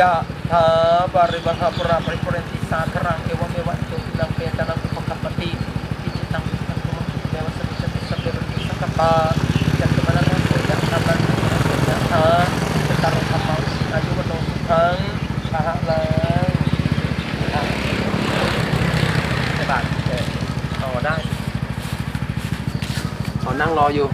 ยะถาปริวหาปราปริปุเรนติสาครังเอวเมวะอิโตทินังเปตานังอุปกัปปติอิจิตังปิตังตุมังเมวะสมิจติสัพเพรุติสังกปปาจัตตมะนังโสยะธรรมังยะถาจตังธรรมังอายุวโนสุขังปะหะลังอะใช่ป่ะเออเอาได้เขานั่งรออยู่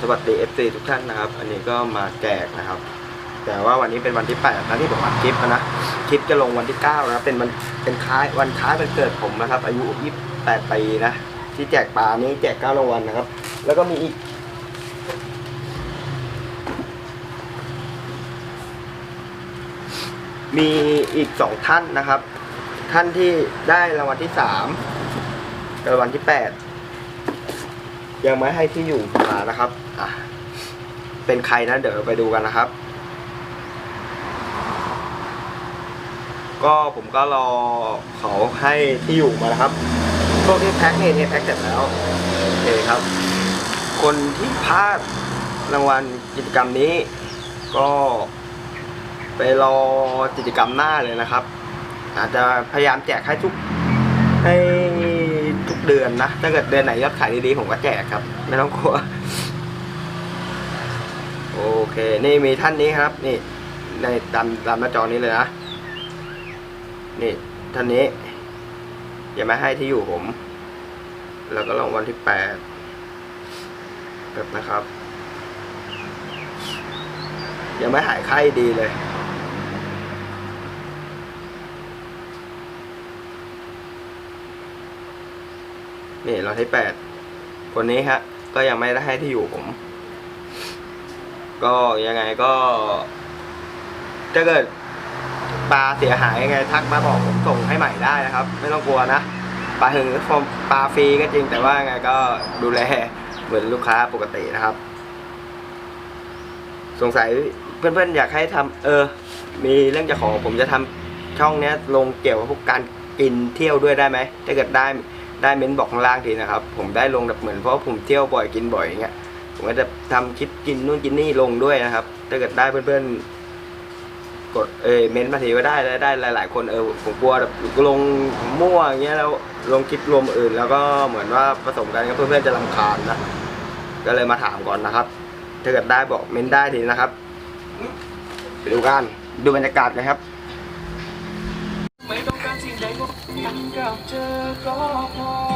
สวัสดี FC ทุกท่านนะครับ อันนี้ก็มาแจกนะครับ แต่ว่าวันนี้เป็นวันที่8นะที่ผมอัดคลิปนะคลิปจะลงวันที่9นะครับเป็นวันเป็นคล้ายวันคล้ายวันเกิดผมนะครับ อายุ28ปีนะที่แจกปลานี้แจก9รางวัลนะครับ แล้วก็มีอีกมีอีกสองท่านนะครับ ท่านที่ได้รางวัลที่สามรางวัลที่แปดยังไม่ให้ที่อยู่มานะครับอะเป็นใครนะเดี๋ยวไปดูกันนะครับ ก็ผมก็รอเขาให้ที่อยู่มานะครับพวกที่แพ็คเนี่ยเนี่ยแพ็คเสร็จแล้วโอเคครับ คนที่พลาดรางวัลกิจกรรมนี้ ก็ไปรอกิจกรรมหน้าเลยนะครับ อาจจะพยายามแจกให้ทุกให้ทุกเดือนนะ ถ้าเกิดเดือนไหนยอดขายดีๆผมก็แจกครับ ไม่ต้องกลัว โอเค นี่มีท่านนี้ครับ นี่ในตามตามหน้าจอนี้เลยนะ นี่ท่านนี้อย่ามาให้ที่อยู่ผม แล้วก็ลองวันที่แปดแบบนะครับ ยังไม่หายไข้ดีเลย นี่เราที่แปดคนนี้ฮะ ก็ยังไม่ได้ให้ที่อยู่ผม ก็ยังไงก็ถ้าเกิด ปลาเสียหายยังไงทักมาบอกผมส่งให้ใหม่ได้นะครับ ไม่ต้องกลัวนะปลาถึงปลาฟรีก็จริงแต่ว่าไงก็ดูแลเหมือนลูกค้าปกตินะครับ สงสัยเพื่อนๆอยากให้ทำเออ มีเรื่องจะขอผมจะทำช่องเนี้ยลงเกี่ยวกับพวกการกินเที่ยวด้วยได้ไหมถ้าเกิดได้ได้เม้นบอกข้างล่างทีนะครับ ผมได้ลงแบบเหมือนเพราะผมเที่ยวบ่อยกินบ่อยอย่างเงี้ยผมก็จะทำคลิปกินนู่นกินนี่ลงด้วยนะครับ ถ้าเกิดได้เพื่อนๆ กดเออเม้นต์มาทีก็ได้ได้ได้หลาย ๆ คนเออผมกลัวแบบลงมั่วอย่างเงี้ยแล้วลงคลิปรวมอื่น แล้วก็เหมือนว่าผสมกันกับเพื่อนๆจะรำคาญนะก็เลยมาถามก่อนนะครับ ถ้าเกิดได้บอกเม้นได้ทีนะครับ ไปดูกันดูบรรยากาศกันครับไม่ต้องการสิ่งใดก็ยังกับเธอก็พอ